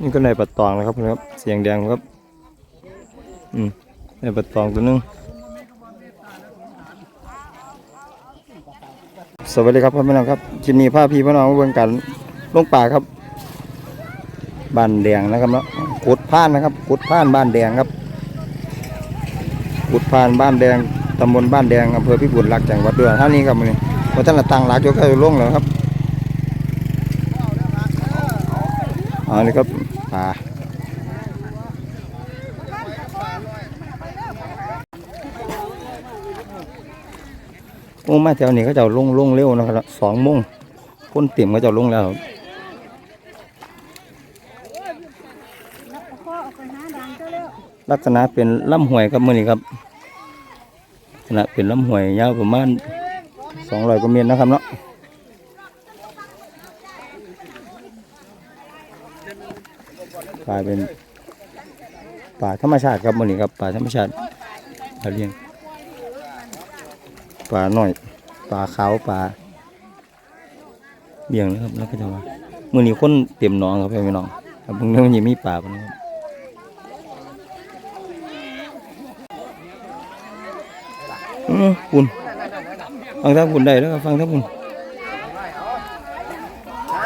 นี่ก็ในปลาตองนะครับครับ เสียงแดงครับ อืมในปลาตองตัวนึงสวัสดีครับพ่อแม่น้องครับคลิปนี้พาพี่พ่อน้องมาเบิ่งกันลงป่าครับบ้านแดงนะครับเนาะกุดผ่านนะครับกุดผ่านบ้านแดงครับกุดผ่านบ้านแดงตำบลบ้านแดงอำเภอพิบูลรักจังหวัดเดือุดรธานี้ครับมื้อนี้ว่าท่านละตั้งรักอยู่ก็ลงแล้วครับอ๋อนี่ครับ ป่าโอ้มาแถวนี้เขาเจะลงลงเร็วนะครับสองโมงพ่นเต็มเขาเจะลงแล้วพ่งแล้วลักษณะเป็นลำห้วยครับมื่อนี้ครับลักษณะเป็นลำห้วยยาวประมาณสองร้อยกว่าเมตรนะครับเนาะ ป่าเป็นป่าธรรมชาติครับมื่อนี้ครับป่าธรรมชาติป่าเลี้ยงป่าหน่อยป่าขาวป่าเลี้ยงนะครับแล้วก็จะว่ามื่อนี้คนเต็มหนองครับพี่น้องครับเพิ่งเรื่องยังมีป่าปะนครับอืมคุณฟังทั้งคุณได้แล้วก็ฟังทั้งคุณ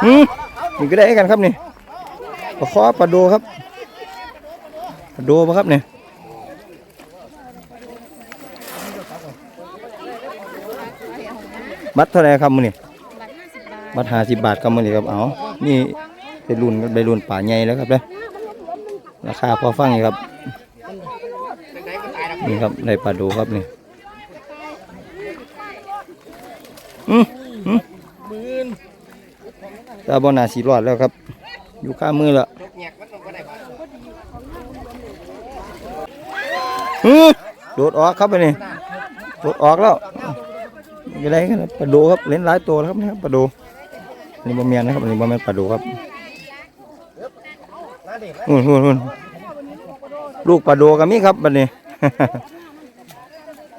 อืมนี่ก็ได้กันครับนี่ ปลาคอปลาโดครับปลาโดปะครับเนี่ยบัตรเท่าไหรครับมือนี่บัตรห้าสิบบาทครับมือนี่ครับเอานี่เป็นรุ่นไปรุ่นป่าใหญ่แล้วครับเลยราคาพอฟังอยู่ครับนี่ครับได้ปลาโดครับนี่อืมอืมตาบอนาสีรอดแล้วครับ อยู่ข้างมือล้วอืมโดดออกครับไปนี่โดดออกแล้วยังไงกันปลาดูครับเล่นหลายตัวแล้วครับนี่ครับปลาดูนี่บะเมียนนะครับนนี้บะเมียนปลาดูครับหุ่นหุ่นหุ่นลูกปลาดูก็มีครับบัดนี้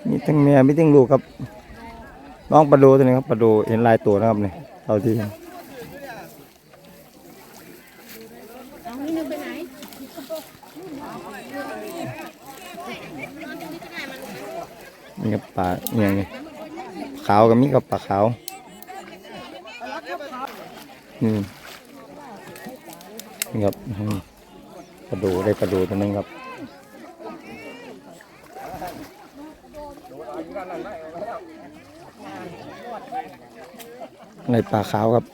มีทั้งเมียมีทั้งลูกครับ น้องปลาดูตัวนี้ครับปลาดูเห็นลายตัวนะครับนี่เท่าที่ เอานี่นึงไปไหนนี่ครับปลาเนี่ยนี่ขาวกับมีกับปลาขาวอืมนี่ครับอืมปลาดูได้ปลาดูตัวหนึงครับในปลาขาวครับ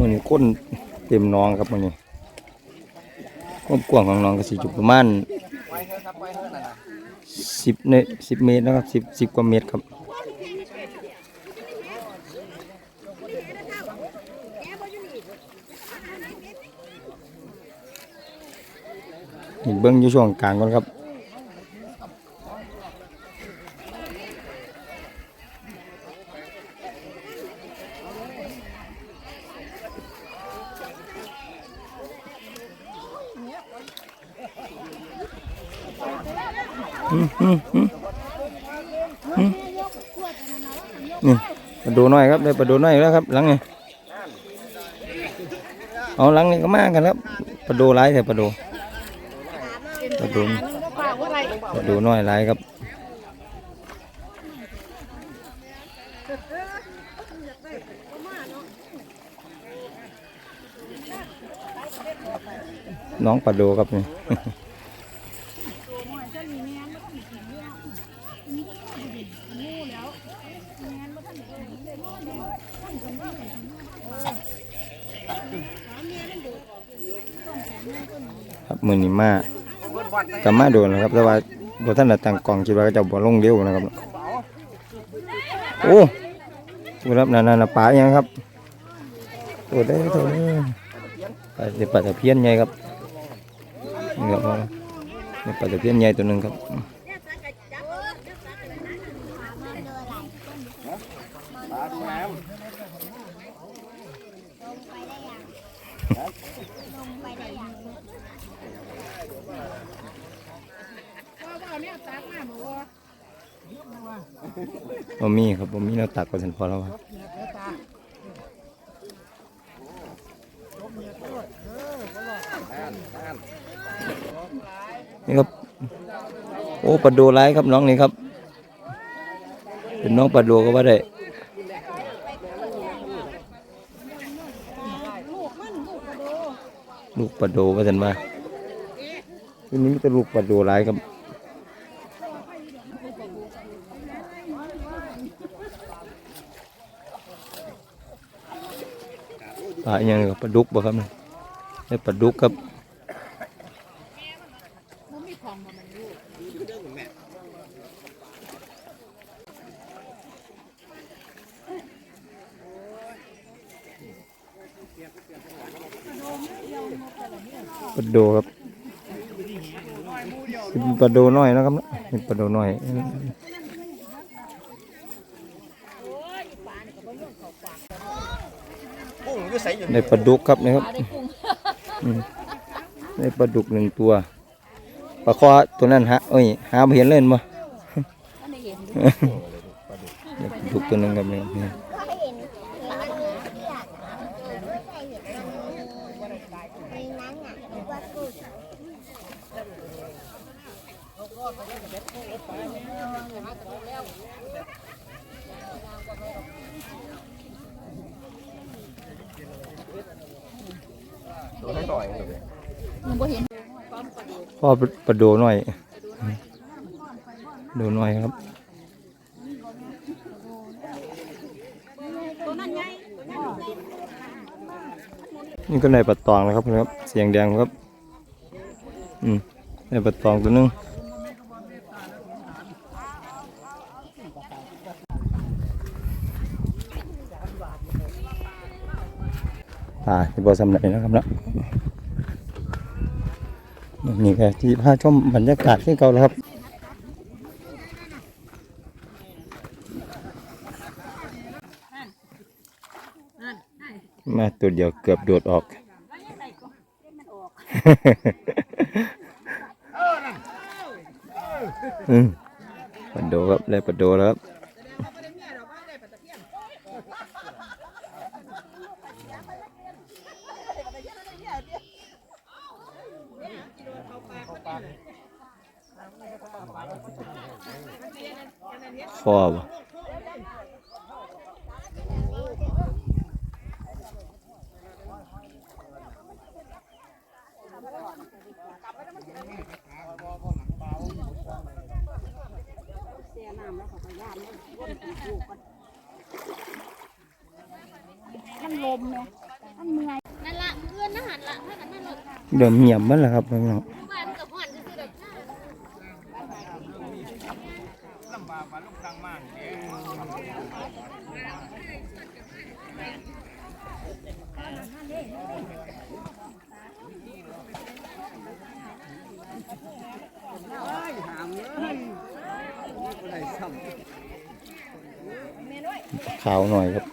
มือนี้ก้นเต็มหนองครับมือนี้ความกว้างของน้องก็สิอยู่ประมาณสิบเนสิบเมตรนะครับสิบสิบกว่าเมตรครับนี่เบิ้องอยู่ช่วงกลางก่อนครับอืมอืมอืมอืม นี่ปลาดูน้อยครับได้ปลาดูน้อยแล้วครับ หลังนี่เอาหลังนี่ก็มากันครับปลาดูหลายแต่ปลาดูปลาดูปากว่าไรปลาดูน้อยหลายครับน้องปลาดูครับนี่ ครับมือนี้มากับมาโดนนะครับแต่ว่าบท่านได้ตั้งกล่องคิดว่าเขาจะบ่ลงเร็วนะครับ โอ้ดูครับนั่นน่ะปลาอย่างครับตัวได้ตัวนี้ปลาเดี๋ยวปลาตะเพียนใหญ่ครับนี่ครับปลาตะเพียนใหญ่ตัวหนึ่งครับ บ่มีครับบ่มีเราตักก็สันพอแล้วครับนี่ครับ โอ้ปลาดูร้ายครับน้องนี่ครับ เป็นน้องปลาดูก็ว่าได้ลูกปลาดูว่าสันว่าทีนี้มีแต่ลูกปลาดูร้ายครับ ปลาอย่างนี้ปลาดุกบ่ครับนี่นี่ปลาดุกครับปลาโดครับปลาโดน้อยนะครับนี่ปลาโดน้อย กุ้งอยู่ ใส่อยู่ในปลาดุกครับนะครับอืมในปลาดุกหนึ่งตัวปลาคอตัวนั้นฮะเอ้ยหาไม่เห็นเล่นบ่ในปลาดุกตัวหนึงครับนี่ พ่อปลาโดน้อยโดน้อยครับนี่ก็ในปลาตองนะครับครับ เสียงแดงครับ อืมในปลาตองตัวนึงอ่าที่บอสำเร็จนะครับเนาะ นี่ก็ที่พาชมบรรยากาศที่เก่าแล้วครับมาตัวเดียวเกือบโดดออกอืมปลาโดครับได้ปลาโดแล้วครับ คอบ่ เดิมเงียบมันแหละครับน้องขาวหน่อยครับ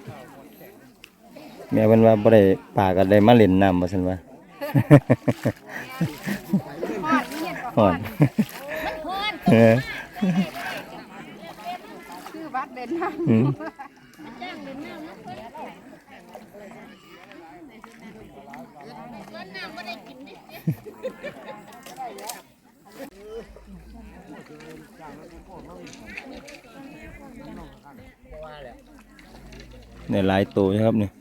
แม่เพิ่นว่า บ่ได้ปลาก็ได้มาเล่นน้ำว่าซั่นว่าฮ้อนเออคือวัดเด่นนะอืมเนี่ยหลายตัวนะครับเนี่ย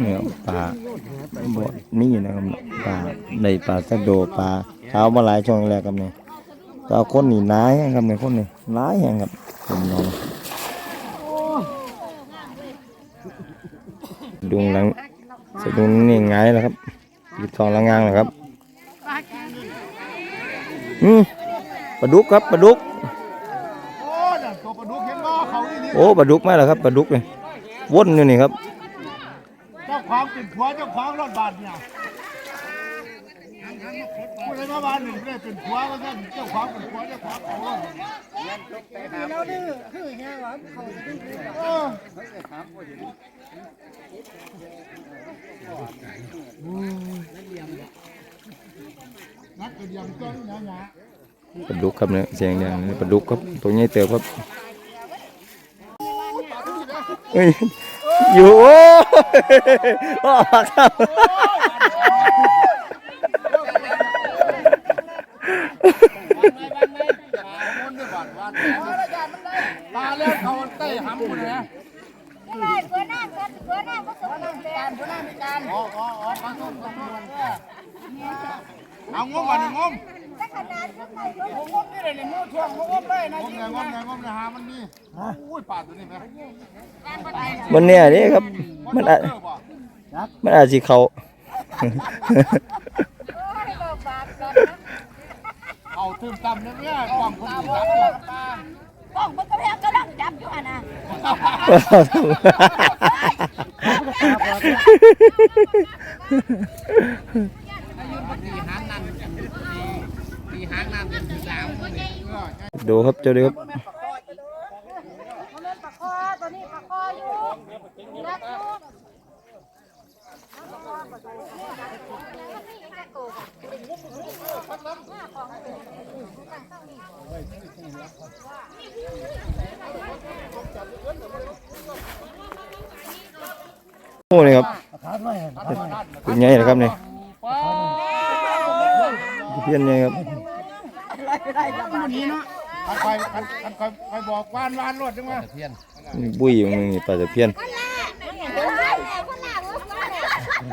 เนี่ยปลาบดนี่นะครับปลาในปลาสะโดปลาเท้ามาหลายช่องแรกครับเนี่ย ตเอาคนนี่ร้ายแห้งครับเนี่ยคนนี่ร้ายแห้งครับผมน้องดุงหลังสะดุงนี่ไงแล้วครับยีทองละงางแล้วครับอืมปลาดุกครับปลาดุกโอ้ปลาดุกเห็นบ่เขาอีนี่โอ้ปลาดุกมาแล้วครับปลาดุกเลยว่นอยู่นี่ครับเจ้าของเป็นผัวเจ้าของรถบัสเนี่ย ผู้ใดมาบ้านหนึ่งได้เป็นผัวก็ท่านเจ้าของเป็นผัวเจ้าของเขาเราดื้อคือแค่ว่าเขาจะดื้อเออนักกระเดียมต้นหนาปลาดุกครับเนี่ยเสียงแดงปลาดุกครับตัวใหญ่เติบครับเฮ้ยอยู่โอ้ครับ ๆมาแล้วเขา เต้หำคุณนะได้เพื่อหน้าเพื่อเพื่อหน้าก็สมบูรณ์แบบอ๋ออ๋ออ๋อมาต้นต้นเอางมมาหนึ่งมถ้าขนาดก็ไม่รู้งมนี่เลยเนี่ยมือทวงงมเลยนะงมไงงมไงงมนะฮะมันนี่อุ้ยปาดตัวนี้ไหมมันเนี่ยนี่ครับ มันอาจมันอาจสิเขาโอ้ยบอกบาปก่อนนะเอาตื่นตำเนี่ยเนี่ยความคนที่รับอยู่ป้องมันก็แพงก็ลัง จับอยู่อะนะดูครับเจ้าดูครับมันเป็นปลาคอตัวนี้ปลาคออยู่รักอยู่ โอ้นี่ครับเป็นไงนะครับนี่เพี้ยนไงครับคันคอยคันคันคอยคอยบอกวานวานรถจังวะบุ้ยอยู่นี่ปลาตะเพียนคนแรกคนแรกคนแรก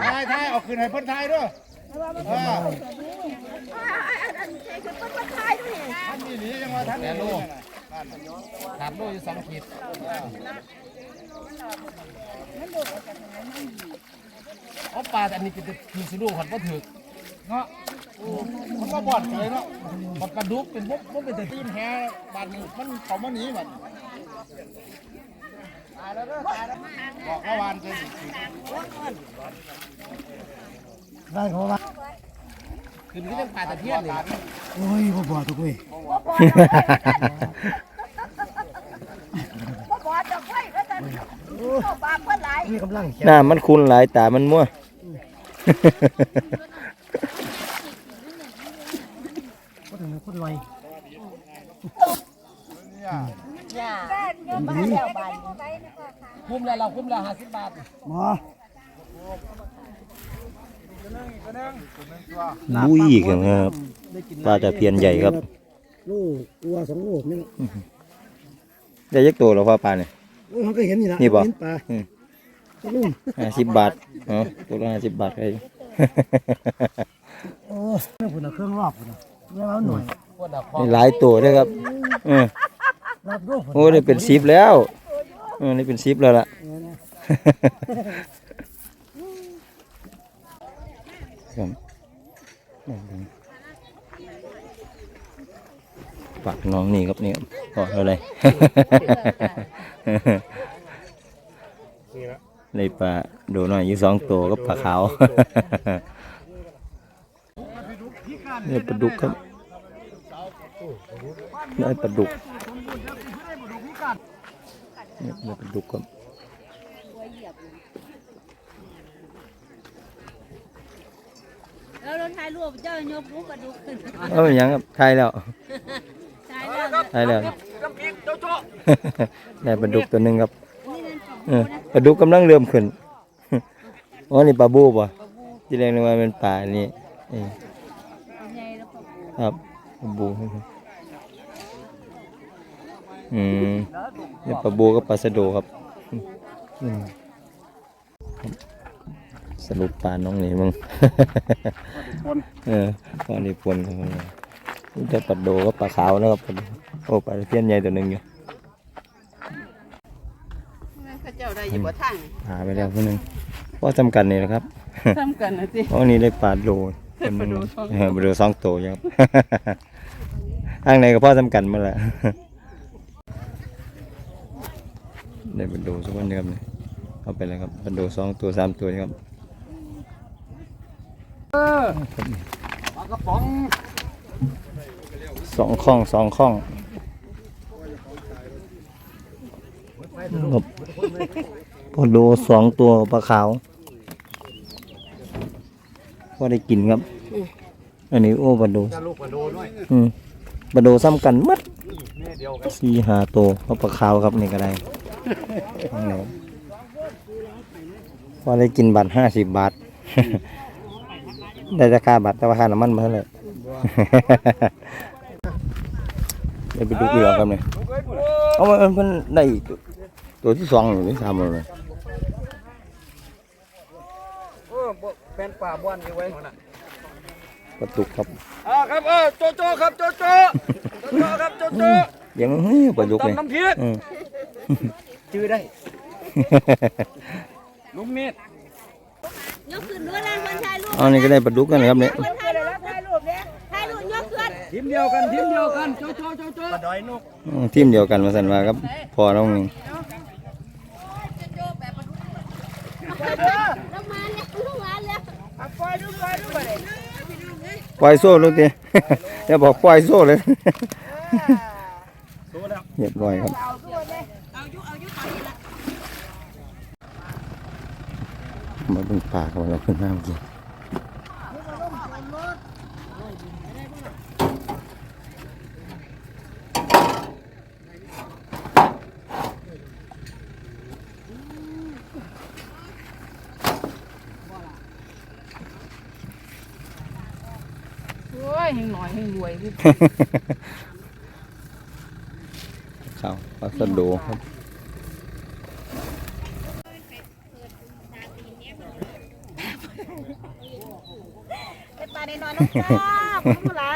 ทายทายเอาคืนให้เพิ่นทายด้วยเออคนไทยด้วย ท่านนี่หนียังว่าท่านนี่หนีขาดโลอยู่สองขีดเอาปลาแต่อันนี้คือคือสะดุ้งหันก็ถือเนาะมันก็บอนเลยเนาะมันปลาดุกเป็นพวกพวกเป็นแต่ตื่นแฮบ้านนี้มันเขามาหนีบัดตายแล้วเด้อตายแล้วบอกเมื่อวานเป็น คือมันก็ยังปลาตะเพียนนี่บ่บ่จะไฟก็จะบาปเพิ่นหลายหน้ามันคุ้นหลายตามันมั่วย่าแม่เงินมาแล้วบาทคุ้มแล้วเราคุ้มแล้วห้าสิบบาท บุ้ยกันครับปลาตะเพียนใหญ่ครับลูกวัวสองลูกนี่ได้ยักตัวแล้วพ่อปลาเนี่ยโอ้ยเขาก็เห็นนี่ละนี่บ่เห็นปลาอืมลูกห้าสิบบาทเนาะตัวละห้าสิบบาทเลยโอ้เครื่องพุ่นน่ะเครื่องรอบพุ่นน่ะเรียกว่าหน่วยพวกเราพอนี่หลายตัวด้วยครับเออรอบรูปพุ่นโอ้นี่เป็นซิปแล้วเออนี่เป็นซิปแล้วล่ะ ครับ ฝากน้องนี่ครับนี่ครับบอกอะไรในปลาดูหน่อยอยู่สองตัวก็ปลาขาวนี่ปลาดุกครับนี่ปลาดุกนี่ปลาดุกครับ แล้วรถถ่ายรูปเจ้ายกลูกกระดูกขึ้นเอ้ยยังครับทายแล้วถ่ายแล้วทายแล้วได้ปลาดุกตัวหนึ่งครับเออปลาดุกกำลังเริ่มขึ้น อ๋อ นี่ปลาบูป่ะที่แรกนึกว่าเป็นปลานี่เออใหญ่แล้วก็ครับปลาบูอืมนี่ปลาบูกับปลาสะโดครับอืมค รับสรุปปลาน้องนี่มึง เออตอนนี้ปนครับนี่จะปลาโดกับปลาขาวนะครับปลาโดโอ้ปลาตะเพียนใหญ่ตัวหนึ่งอยู่ข้าเจ้าได้อยู่บ่ทางหาไปแล้วตัวหนึ่งว่าจำกันนี่นะครับทำกันนะสิอ๋อนี่ได้ปลาโดตัวหนึ่งเออปลาโดสองตัวอยู่ครับทางไหนก็พ่อจำกันมาแล้วได้ปลาโดสักวันหนึงครับเนี่ยเอาไปเลยครับปลาโดสองตัวสามตัวนี่ครับ กระป๋องสองข้องสองข้องครับพอดูสองตัวปลาขาวพอได้กินครับ อันนี้โอ้ปลาดูจะลูกมาดูด้วยอืมปลาดูซ้ำกันหมัดแม่เดียวกันสี่หาตัวเพราะปลาขาวครับนี่ก็ได้นั่นแหละพอได้กินบาทห้าสิบบาท ได้ราคาบาทแต่ว่าค่าน้ำมันมาเท่าไหร่ได้ไปดูกี่หรอครับเนี่ยเอามันมันได้ตัวตัวที่สองหรือที่สามเลยโอ้แฟนป่าบ้านอยู่ไว้กระตุกครับอ่าครับเออโจโจครับโจโจโจโจครับโจโจยังเฮ้ยปลาดุกเลยตำน้ำพริกอืมชื่อได้ลุงเมธ ยกขึ้นด้วยนะคนถ่ายรูปเอานี่ก็ได้ปลาดุกกันนะครับเนี่ยคนถ่ายรูปถ่ายรูปเนี่ยถ่ายรูปยกขึ้นทีมเดียวกันทีมเดียวกันโจโจโจโจปลาดอยนกอืมทีมเดียวกันมาสันว่าครับพอน้องนี่ลงมาแล้วลงมาแล้วปล่อยโซ่ลูกดิอย่าบอกปล่อยโซ่เลยเรียบร้อยครับ มาเป็นป่ากันแล้วขึ้นน้ำกินข้าวปลาสะโดครับ เป็นปลาในนอนน้องจ้า คุณล่ะ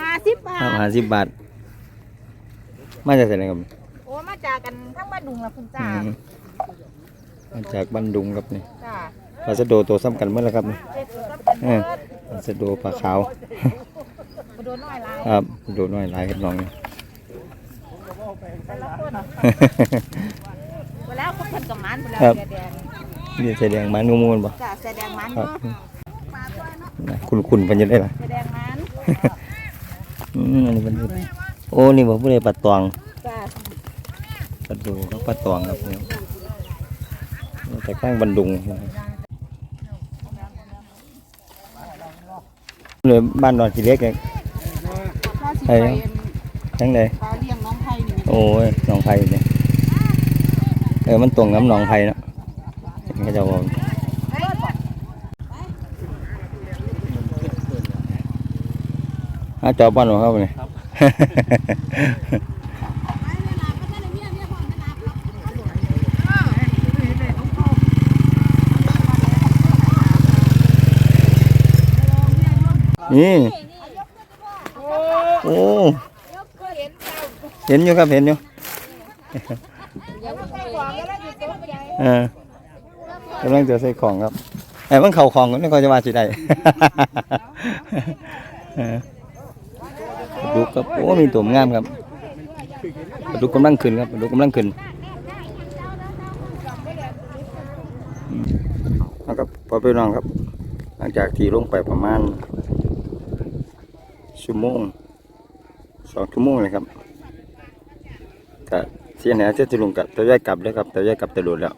ห้าสิบบาห้าทห้าสิบบาท มาจากไหนครับโอ้มาจากกันทั้งบ้านดุงละคุณจ้าอืมมาจากบันดุงครับนี่จ้าปลาสะโดตัวซ้ำกันเมื่อไรครับนี่เจ็ดสิบกับเป็นเออเบิดปลาสะโดปลาขาวมาโดนน้อยหลายครับโดน้อยหลายครับน้องนี่แต่ละคนเวลาเขาเพิ่นกับมันเวลาครับแสดงนี่แสดงมันงูมูลป่ะจ้าแสดงมันครับเนาะ คุณคุณเป็นยังไงล่ะแสดงมันอืมอันนี้เป็นโอ้นี่บอกผู้ใดปลาตองจ้าปลาดูกับปลาตองครับเนี่ยมาจากข้างบันดุงนะครับเลยบ้านดอนสีเล็กเนี่ยถ้าสิไอ้ไปทั้งเลยปลาเลี้ยงน้องไผ่นี่โอ้ยหนองไผ่เนี่ยเออมันตรงกับหนองไผ่เนาะเห็นเขาจะบอกอาจอบบ้านของเขาเนี่ยนี่ โอ้ เห็นอยู่ครับเห็นอยู่เออกำลังจะใส่ของครับไอ้มันเข่าของก็ไม่ค่อยจะว่าสิได้เออปลา ดุกครับโอ้มีตัวงามครับปลาดุกกำลังขึ้นครับปลาดุกกำลังขึ้นอืมเอาครับพอไปน้องครับ หลังจากที่ลงไปประมาณชั่วโมงสองชั่วโมงเลยครับก็เสียหายเสียจะลงกับตัวย่อยกลับเลยครับตัวย่อยกลับตะโดดแล้ว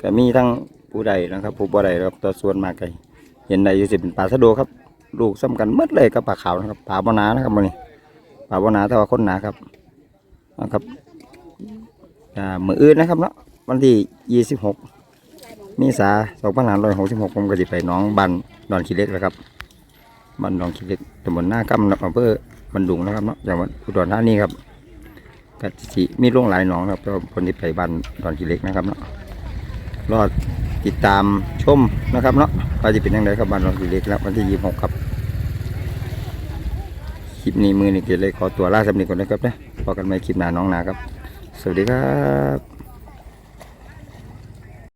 ก็มีทั้งผู้ใดนะครับ ผู้บ่ใดครับตัวส่วนมากไก่เห็นใดอยู่สิเป็นปลาสะโดครับ ลูกซ้ำกันหมดเลยกับปลาขาวนะครับปลาบนานะครับมันนี่ปลาบนาแต่ว่าคนหนาครับนะครับอ่ามืออื่นนะครับเนาะวันที่ยี่สิบหกมีสาสองพันห้าร้อยหกสิบหกผมก็จะไปน้องบันดอนขี้เล็กแล้วครับบันดอนขี้เล็กตำบลหน้ากำอำเภอบันดุงนะครับเนาะจังหวัดอุดรธานีครับก็สิมีโรงหลายหนองนะครับแต่ว่าคนที่ไปบ้านดอนขี้เล็กนะครับเนาะรอดติดตามชมนะครับเนาะว่าจะเป็นยังไงครับบ้านเราสีเล็กแล้ววันที่ยี่สิบหกครับ คลิปนี้มือนี่เกิดเลยขอตัวลาสำเนีก่อนนะครับนะพอกันใหม่คลิปหน้าน้องนาครับ สวัสดีครับ